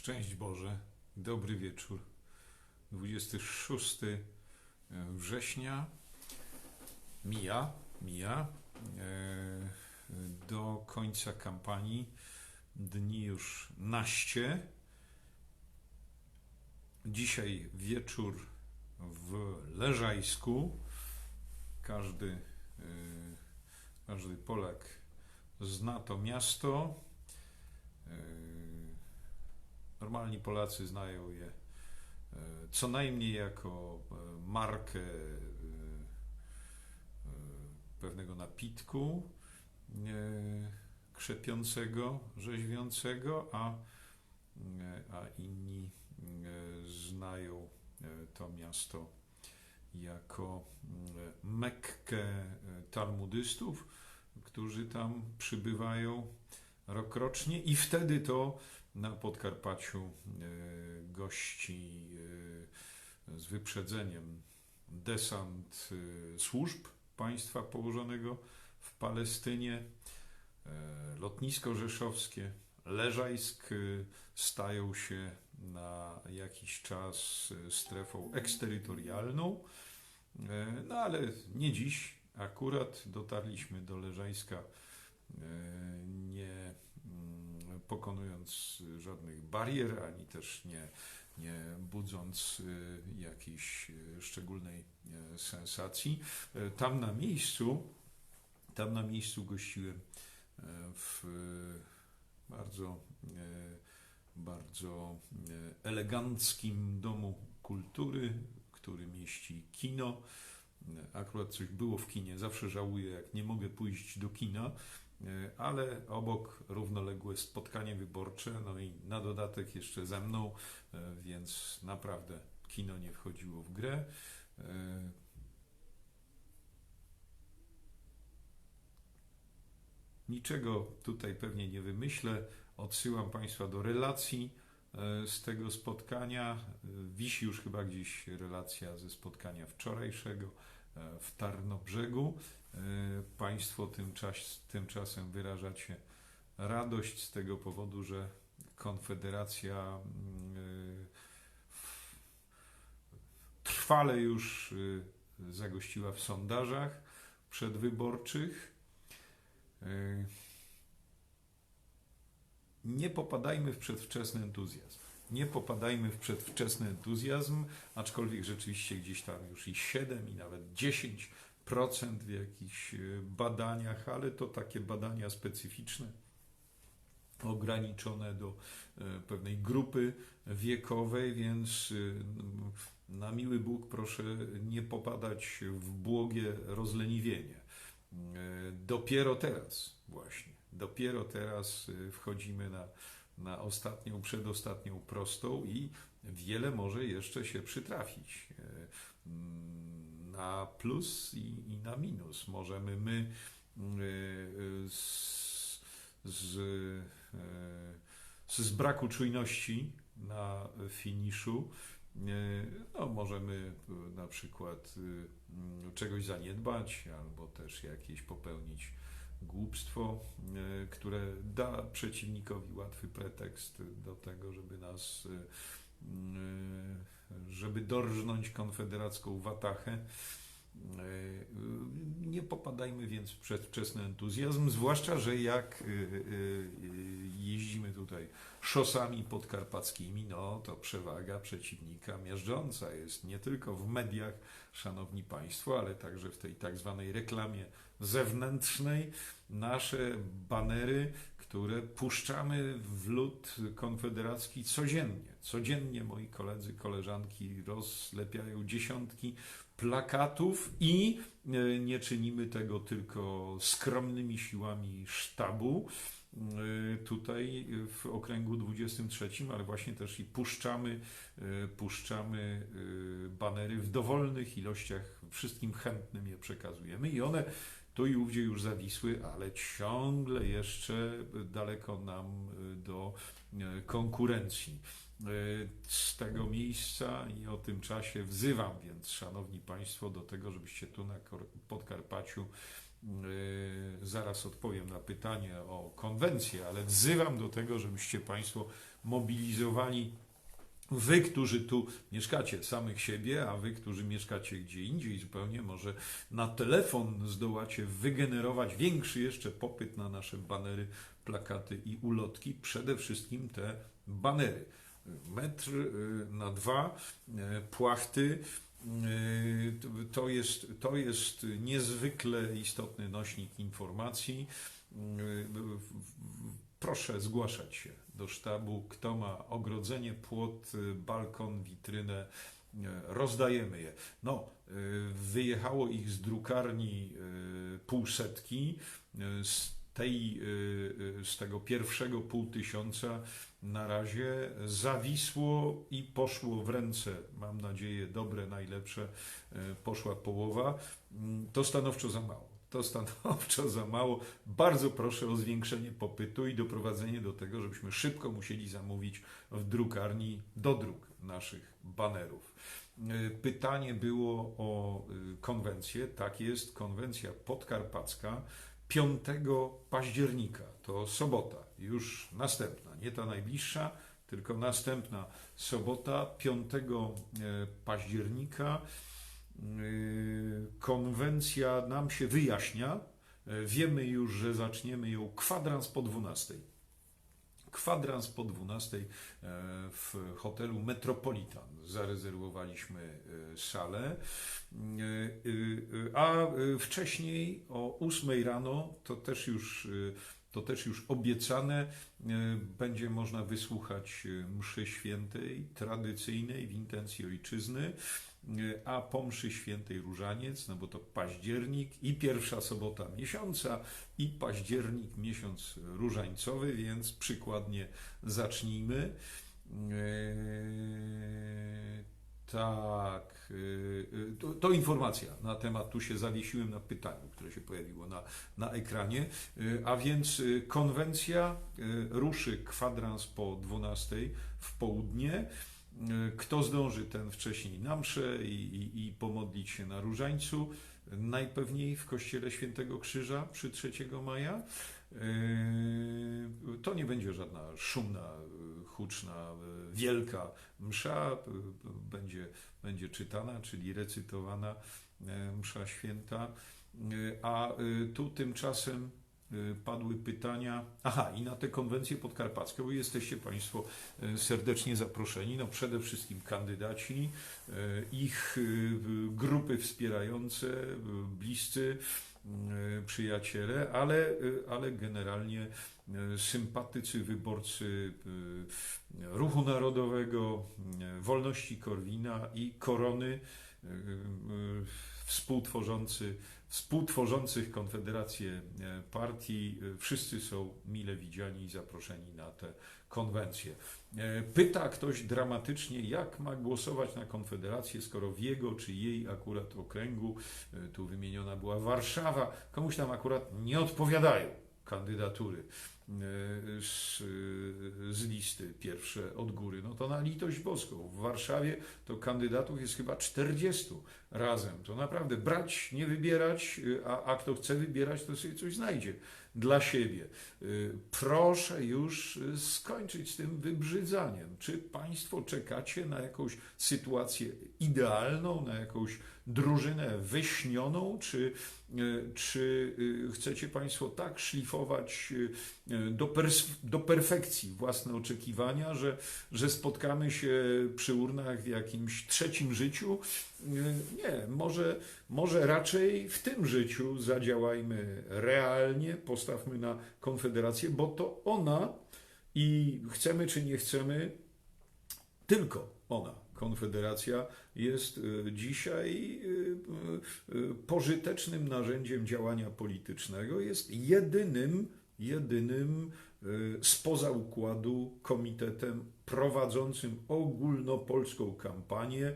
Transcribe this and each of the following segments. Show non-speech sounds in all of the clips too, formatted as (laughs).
Szczęść Boże, dobry wieczór. 26 września mija, mija e, do końca kampanii. Dni już naście. Dzisiaj wieczór w Leżajsku. Każdy, e, każdy Polak zna to miasto. Normalni Polacy znają je e, co najmniej jako e, markę e, pewnego napitku krzepiącego, rzeźwiącego, a, a inni znają to miasto jako Mekkę talmudystów, którzy tam przybywają rokrocznie i wtedy to na Podkarpaciu e, gości e, z wyprzedzeniem desant e, służb państwa położonego w Palestynie, lotnisko rzeszowskie, Leżajsk stają się na jakiś czas strefą eksterytorialną. No ale nie dziś. Akurat dotarliśmy do Leżajska pokonując żadnych barier, ani też nie, nie budząc e, jakiejś e, szczególnej e, sensacji. E, Tam na miejscu, tam na miejscu gościłem e, w bardzo, e, bardzo eleganckim domu kultury, który mieści kino. Akurat coś było w kinie. Zawsze żałuję, jak nie mogę pójść do kina, ale obok równoległe spotkanie wyborcze, no i na dodatek jeszcze ze mną, e, więc naprawdę kino nie wchodziło w grę. E, Niczego tutaj pewnie nie wymyślę. Odsyłam Państwa do relacji e, z tego spotkania. E, Wisi już chyba gdzieś relacja ze spotkania wczorajszego e, w Tarnobrzegu. E, Państwo tymczas, tymczasem wyrażacie radość z tego powodu, że Konfederacja mm, w- trwale już y, zagościła w sondażach przedwyborczych. Nie popadajmy w przedwczesny entuzjazm. Nie popadajmy w przedwczesny entuzjazm, aczkolwiek rzeczywiście gdzieś tam już i 7 i nawet 10% w jakichś y, badaniach, ale to takie badania specyficzne, ograniczone do e, pewnej grupy wiekowej, więc y, na miły Bóg proszę nie popadać w błogie rozleniwienie. E, Dopiero teraz właśnie, dopiero teraz wchodzimy na, na ostatnią, przedostatnią prostą i wiele może jeszcze się przytrafić. E, mm, Na plus i, i na minus. Możemy my y, z, z, e, z, braku czujności na finiszu e, no, możemy e, na przykład e, mm, czegoś zaniedbać albo też jakieś popełnić głupstwo, e, które da przeciwnikowi łatwy pretekst do tego, żeby nas, e, e, żeby dorżnąć konfederacką watachę. E, Nie popadajmy więc w przedwczesny entuzjazm, zwłaszcza, że jak e, e, jeździmy tutaj szosami podkarpackimi, no to przewaga przeciwnika miażdżąca jest nie tylko w mediach, szanowni państwo, ale także w tej tak zwanej reklamie zewnętrznej. Nasze banery, które puszczamy w lud konfederacki codziennie. Codziennie moi koledzy, koleżanki rozlepiają dziesiątki plakatów i e, nie czynimy tego tylko skromnymi siłami sztabu e, tutaj w okręgu 23, ale właśnie też i puszczamy, e, puszczamy banery w dowolnych ilościach, wszystkim chętnym je przekazujemy i one tu i ówdzie już zawisły, ale ciągle jeszcze daleko nam do konkurencji. E, Z tego miejsca i o tym czasie wzywam więc, Szanowni Państwo, do tego, żebyście tu na Podkarpaciu Yy, Zaraz odpowiem na pytanie o konwencję, ale wzywam do tego, żebyście Państwo mobilizowali Wy, którzy tu mieszkacie, samych siebie, a wy, którzy mieszkacie gdzie indziej zupełnie, może na telefon zdołacie wygenerować większy jeszcze popyt na nasze banery, plakaty i ulotki. Przede wszystkim te banery. Metr y, na dwa, y, płachty. y, To jest, to jest niezwykle istotny nośnik informacji. Proszę zgłaszać się do sztabu, kto ma ogrodzenie, płot, balkon, witrynę, rozdajemy je. No, wyjechało ich z drukarni półsetki, tej, y, y, z tego pierwszego pół tysiąca na razie zawisło i poszło w ręce, mam nadzieję, dobre, najlepsze, y, poszła połowa. Mm, To stanowczo za mało. To stanowczo za mało. Bardzo proszę o zwiększenie popytu i doprowadzenie do tego, żebyśmy szybko musieli zamówić w drukarni dodruk naszych banerów. Pytanie było o konwencję. Tak jest, konwencja podkarpacka 5 października. To sobota, już następna, nie ta najbliższa, tylko następna sobota 5 października. Y, Konwencja nam się wyjaśnia. Y, Wiemy już, że zaczniemy ją kwadrans po 12. Kwadrans po 12 y, w hotelu Metropolitan zarezerwowaliśmy y, salę. Y, A wcześniej o 8 rano to też już to też już obiecane, będzie można wysłuchać mszy świętej, tradycyjnej w intencji ojczyzny, a po mszy świętej różaniec, no bo to październik i pierwsza sobota miesiąca i październik miesiąc różańcowy, więc przykładnie zacznijmy. Yy, Tak, yy, to, to informacja na temat, tu się zawiesiłem na pytaniu, które się pojawiło na, na ekranie, a więc konwencja ruszy kwadrans po 12 w południe. Yy, Kto zdąży, ten wcześniej na mszę i, i, i pomodlić się na różańcu, najpewniej w kościele Świętego Krzyża przy 3 maja. Yy, To nie będzie żadna szumna, yy, huczna, wielka msza. Będzie, będzie czytana, czyli recytowana msza święta. A tu tymczasem padły pytania. Aha, i na tę konwencję podkarpacką jesteście Państwo yy, serdecznie zaproszeni. No przede wszystkim kandydaci, yy, ich grupy wspierające, bliscy y, przyjaciele, ale, y, ale generalnie y, sympatycy, wyborcy y, Ruchu Narodowego, y, Wolności Korwina i Korony, y, y, współtworzący, współtworzących Konfederację y, partii. Y, Wszyscy są mile widziani i zaproszeni na tę konwencję. E, Pyta ktoś dramatycznie, jak ma głosować na Konfederację, skoro w jego czy jej akurat okręgu, e, tu wymieniona była Warszawa, komuś tam akurat nie odpowiadają kandydatury e, z, z listy pierwsze od góry. No to na litość boską. W Warszawie to kandydatów jest chyba 40 razem. To naprawdę brać, nie wybierać, a, a kto chce wybierać, to sobie coś znajdzie dla siebie. Y, Proszę już y, skończyć z tym wybrzydzaniem. Czy Państwo czekacie na jakąś sytuację idealną, na jakąś drużynę wyśnioną, czy, y, czy chcecie Państwo tak szlifować do, do perfekcji własne oczekiwania, że, że spotkamy się przy urnach w jakimś trzecim życiu? Nie, może, może raczej w tym życiu zadziałajmy realnie, postawmy na Konfederację, bo to ona i chcemy czy nie chcemy, tylko ona, Konfederacja, jest y, dzisiaj y, y, pożytecznym narzędziem działania politycznego, jest jedynym, jedynym spoza układu komitetem prowadzącym ogólnopolską kampanię,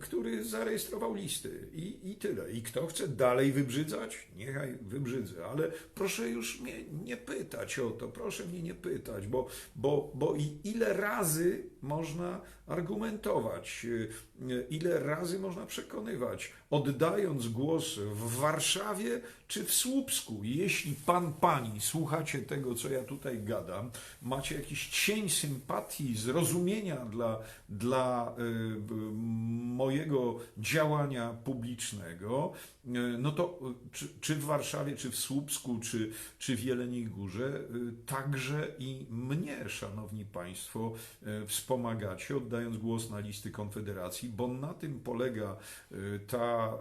który zarejestrował listy i, i tyle. I kto chce dalej wybrzydzać, niechaj wybrzydza, ale proszę już mnie nie pytać o to, proszę mnie nie pytać, bo, bo, bo i ile razy można argumentować, ile razy można przekonywać, oddając głos w Warszawie czy w Słupsku. Jeśli pan, pani słuchacie tego, co ja tutaj gadam, macie jakiś cień sympatii, zrozumienia dla, dla y, mojego działania publicznego, y, no to y, czy, czy, w Warszawie, czy w Słupsku, czy, czy w Jeleniej Górze, także i mnie, szanowni państwo, wspomagacie, oddając głos na listy Konfederacji, bo na tym polega ta,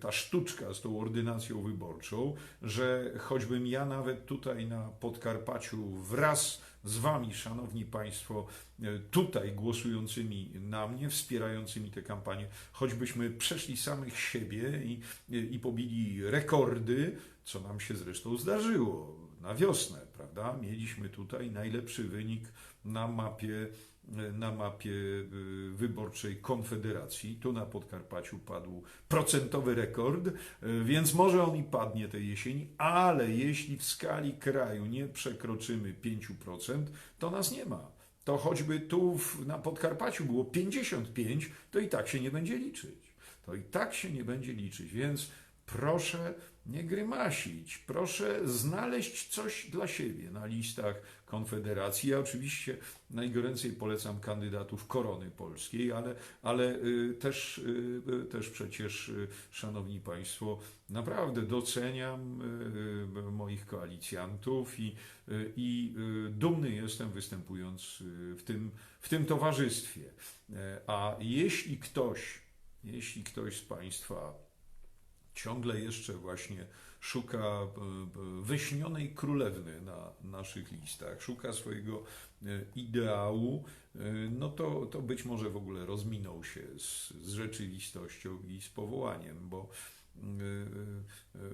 ta sztuczka z tą ordynacją wyborczą, że choćbym ja nawet tutaj na Podkarpaciu wraz z Wami, Szanowni Państwo, tutaj głosującymi na mnie, wspierającymi tę kampanię, choćbyśmy przeszli samych siebie i, i pobili rekordy, co nam się zresztą zdarzyło na wiosnę, prawda? Mieliśmy tutaj najlepszy wynik na mapie na mapie y, wyborczej Konfederacji. Tu na Podkarpaciu padł procentowy rekord, y, więc może on i padnie tej jesieni, ale jeśli w skali kraju nie przekroczymy 5%, to nas nie ma. To choćby tu na Podkarpaciu było 55, to i tak się nie będzie liczyć. To i tak się nie będzie liczyć, więc proszę nie grymasić. Proszę znaleźć coś dla siebie na listach Konfederacji. Ja oczywiście najgoręcej polecam kandydatów korony polskiej, ale, ale y, też, y, też przecież, y, szanowni państwo, naprawdę doceniam moich koalicjantów i, i dumny jestem występując w tym, w tym towarzystwie. A jeśli ktoś, jeśli ktoś z państwa ciągle jeszcze właśnie szuka e, e, wyśnionej królewny na naszych listach, szuka swojego e, ideału, no to, to być może w ogóle rozminął się z, z rzeczywistością i z powołaniem, bo,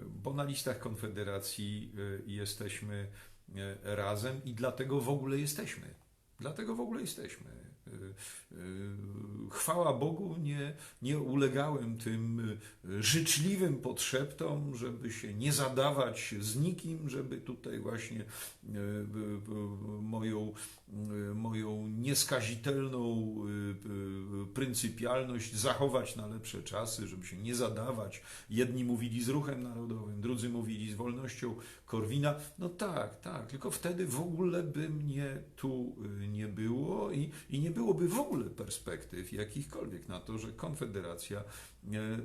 bo na listach Konfederacji jesteśmy razem i dlatego w ogóle jesteśmy. Dlatego w ogóle jesteśmy. Y, y, chwała Bogu, nie, nie ulegałem tym y, życzliwym potrzebom, żeby się nie zadawać z nikim, żeby tutaj właśnie moją, moją nieskazitelną pryncypialność zachować na lepsze czasy, żeby się nie zadawać. Jedni mówili z ruchem narodowym, drudzy mówili z wolnością Korwina. No tak, tak, tylko wtedy w ogóle by mnie tu nie było i, i nie byłoby w ogóle perspektyw jakichkolwiek na to, że Konfederacja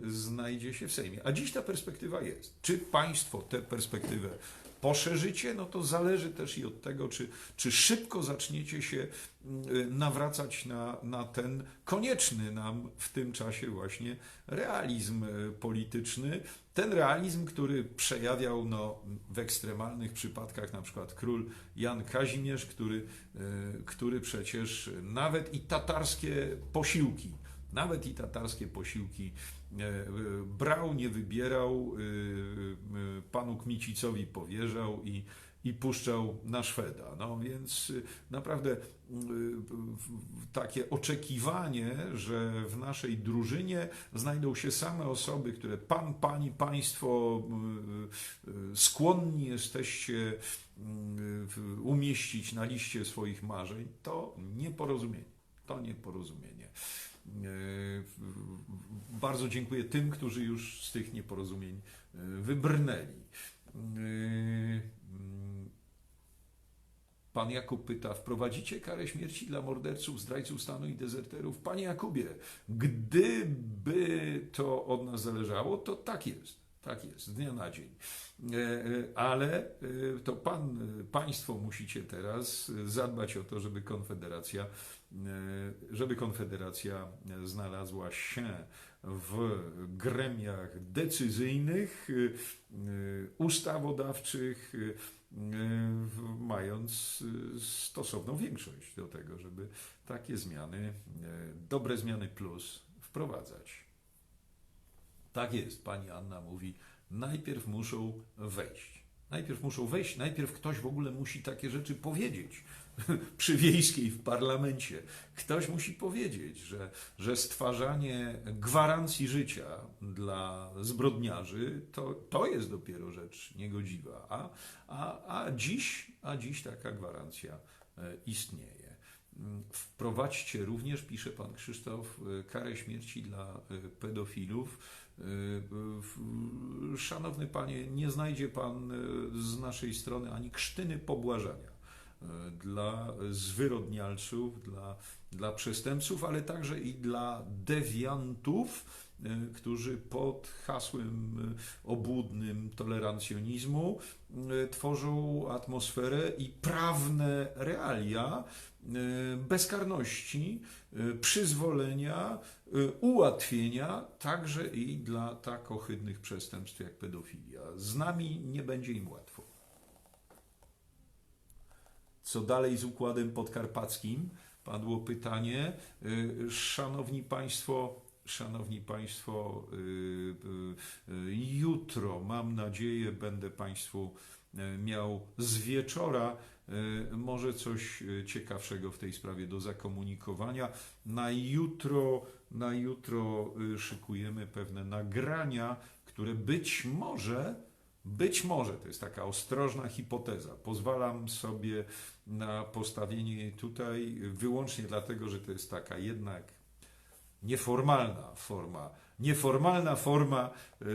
znajdzie się w Sejmie. A dziś ta perspektywa jest. Czy państwo tę perspektywę poszerzycie, no to zależy też i od tego, czy, czy szybko zaczniecie się mm, nawracać na, na ten konieczny nam w tym czasie właśnie realizm e, polityczny. Ten realizm, który przejawiał no, w ekstremalnych przypadkach, na przykład król Jan Kazimierz, który, e, który przecież nawet i tatarskie posiłki, nawet i tatarskie posiłki E, brał, nie wybierał, e, e, panu Kmicicowi powierzał i, i puszczał na Szweda. No więc naprawdę takie oczekiwanie, że w naszej drużynie znajdą się same osoby, które pan, pani, państwo skłonni jesteście umieścić na liście swoich marzeń, to nieporozumienie. To nieporozumienie. E, bardzo dziękuję tym, którzy już z tych nieporozumień e, wybrnęli. E, pan Jakub pyta, wprowadzicie karę śmierci dla morderców, zdrajców stanu i dezerterów? Panie Jakubie, gdyby to od nas zależało, to tak jest. Tak jest, z dnia na dzień. Ale to pan, państwo musicie teraz zadbać o to, żeby Konfederacja żeby Konfederacja znalazła się w gremiach decyzyjnych, e, ustawodawczych, e, mając stosowną większość do tego, żeby takie zmiany, dobre zmiany plus wprowadzać. Tak jest, pani Anna mówi, najpierw muszą wejść. Najpierw muszą wejść, najpierw ktoś w ogóle musi takie rzeczy powiedzieć. (laughs) Przy wiejskiej w parlamencie ktoś musi powiedzieć, że, że stwarzanie gwarancji życia dla zbrodniarzy to, to jest dopiero rzecz niegodziwa. A, a, a, dziś, a dziś taka gwarancja e, istnieje. Wprowadźcie również, pisze pan Krzysztof, e, karę śmierci dla e, pedofilów. Szanowny panie, nie znajdzie pan z naszej strony ani krztyny pobłażania dla zwyrodnialców, dla, dla przestępców, ale także i dla dewiantów, którzy pod hasłem obłudnym tolerancjonizmu tworzą atmosferę i prawne realia bezkarności, przyzwolenia, ułatwienia także i dla tak ohydnych przestępstw jak pedofilia. Z nami nie będzie im łatwo. Co dalej z układem podkarpackim? Padło pytanie. Szanowni Państwo, Szanowni Państwo, jutro mam nadzieję będę Państwu miał z wieczora może coś ciekawszego w tej sprawie do zakomunikowania. Na jutro, na jutro szykujemy pewne nagrania, które być może być może, to jest taka ostrożna hipoteza, pozwalam sobie na postawienie tutaj wyłącznie dlatego, że to jest taka jednak nieformalna forma, nieformalna forma y,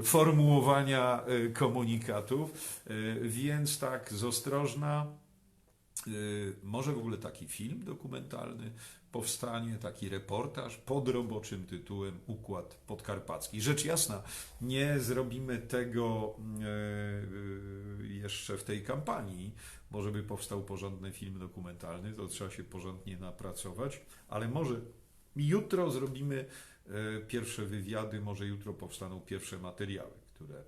y, formułowania y, komunikatów, więc tak z ostrożna, może w ogóle taki film dokumentalny powstanie taki reportaż pod roboczym tytułem Układ Podkarpacki. Rzecz jasna, nie zrobimy tego e, jeszcze w tej kampanii, bo żeby powstał porządny film dokumentalny, to trzeba się porządnie napracować, ale może jutro zrobimy e, pierwsze wywiady, może jutro powstaną pierwsze materiały, które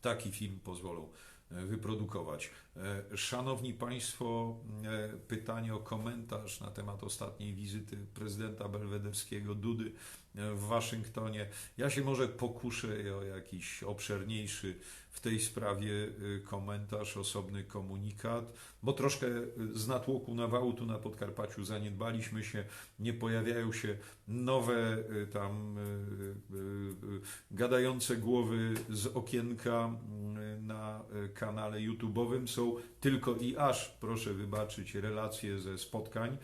taki film pozwolą wyprodukować. E, szanowni Państwo, e, pytanie o komentarz na temat ostatniej wizyty prezydenta belwederskiego Dudy e, w Waszyngtonie. Ja się może pokuszę o jakiś obszerniejszy w tej sprawie komentarz, osobny komunikat, bo troszkę z natłoku nawału tu na Podkarpaciu zaniedbaliśmy się, nie pojawiają się nowe tam gadające głowy z okienka na kanale YouTube'owym, są tylko i aż, proszę wybaczyć, relacje ze spotkań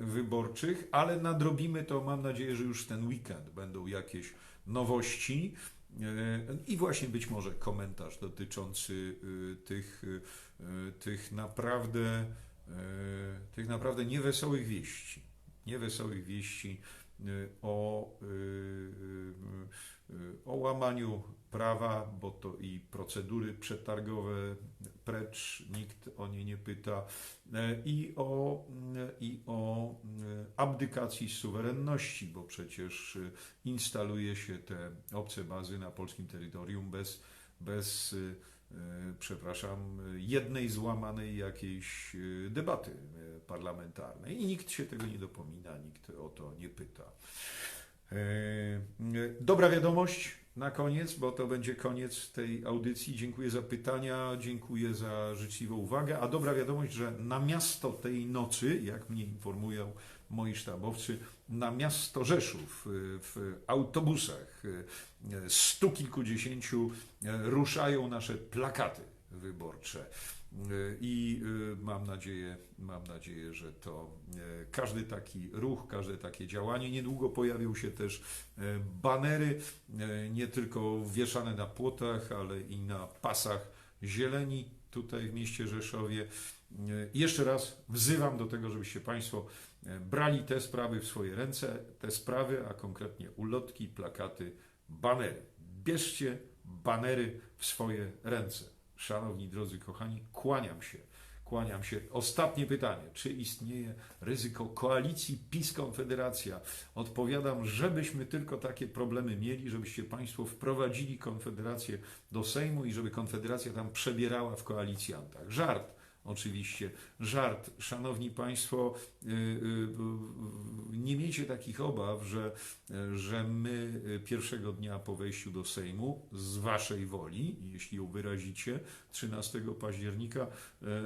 wyborczych, ale nadrobimy to, mam nadzieję, że już ten weekend będą jakieś nowości i właśnie być może komentarz dotyczący e, tych, tych naprawdę tych naprawdę niewesołych wieści. Niewesołych wieści o, o łamaniu prawa, bo to i procedury przetargowe precz, nikt o nie nie pyta, e, i o, e, i o e, abdykacji suwerenności, bo przecież instaluje się te obce bazy na polskim terytorium bez, bez przepraszam, jednej złamanej jakiejś debaty parlamentarnej. I nikt się tego nie dopomina, nikt o to nie pyta. Dobra wiadomość na koniec, bo to będzie koniec tej audycji. Dziękuję za pytania, dziękuję za życzliwą uwagę. A dobra wiadomość, że na miasto tej nocy, jak mnie informują moi sztabowcy, na miasto Rzeszów w autobusach stu kilkudziesięciu ruszają nasze plakaty wyborcze. I y, mam nadzieję, mam nadzieję, że to e, każdy taki ruch, każde takie działanie. Niedługo pojawią się też banery, nie tylko wieszane na płotach, ale i na pasach zieleni tutaj w mieście Rzeszowie. Jeszcze raz wzywam do tego, żebyście Państwo brali te sprawy w swoje ręce, te sprawy, a konkretnie ulotki, plakaty, banery. Bierzcie banery w swoje ręce. Szanowni drodzy kochani, kłaniam się. Kłaniam się. Ostatnie pytanie. Czy istnieje ryzyko koalicji PiS-Konfederacja? Odpowiadam, żebyśmy tylko takie problemy mieli, żebyście Państwo wprowadzili Konfederację do Sejmu i żeby Konfederacja tam przebierała w koalicjantach. Żart, Oczywiście żart. Szanowni Państwo, y, y, y, nie miejcie takich obaw, że, że my pierwszego dnia po wejściu do Sejmu, z Waszej woli, jeśli ją wyrazicie, 13 października,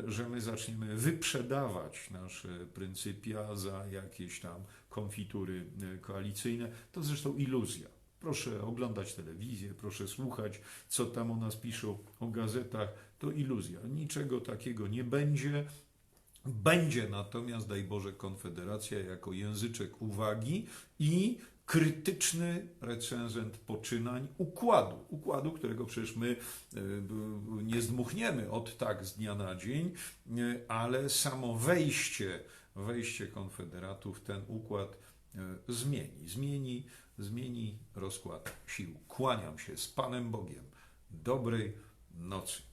że my zaczniemy wyprzedawać nasze pryncypia za jakieś tam konfitury koalicyjne. To zresztą iluzja. Proszę oglądać telewizję, proszę słuchać, co tam o nas piszą o gazetach. To iluzja. Niczego takiego nie będzie. Będzie natomiast, daj Boże, Konfederacja jako języczek uwagi i krytyczny recenzent poczynań układu. Układu, którego przecież my e, nie zdmuchniemy od tak z dnia na dzień, e, ale samo wejście, wejście Konfederatów ten układ e, zmieni. Zmieni zmieni rozkład sił. Kłaniam się z Panem Bogiem. Dobrej nocy.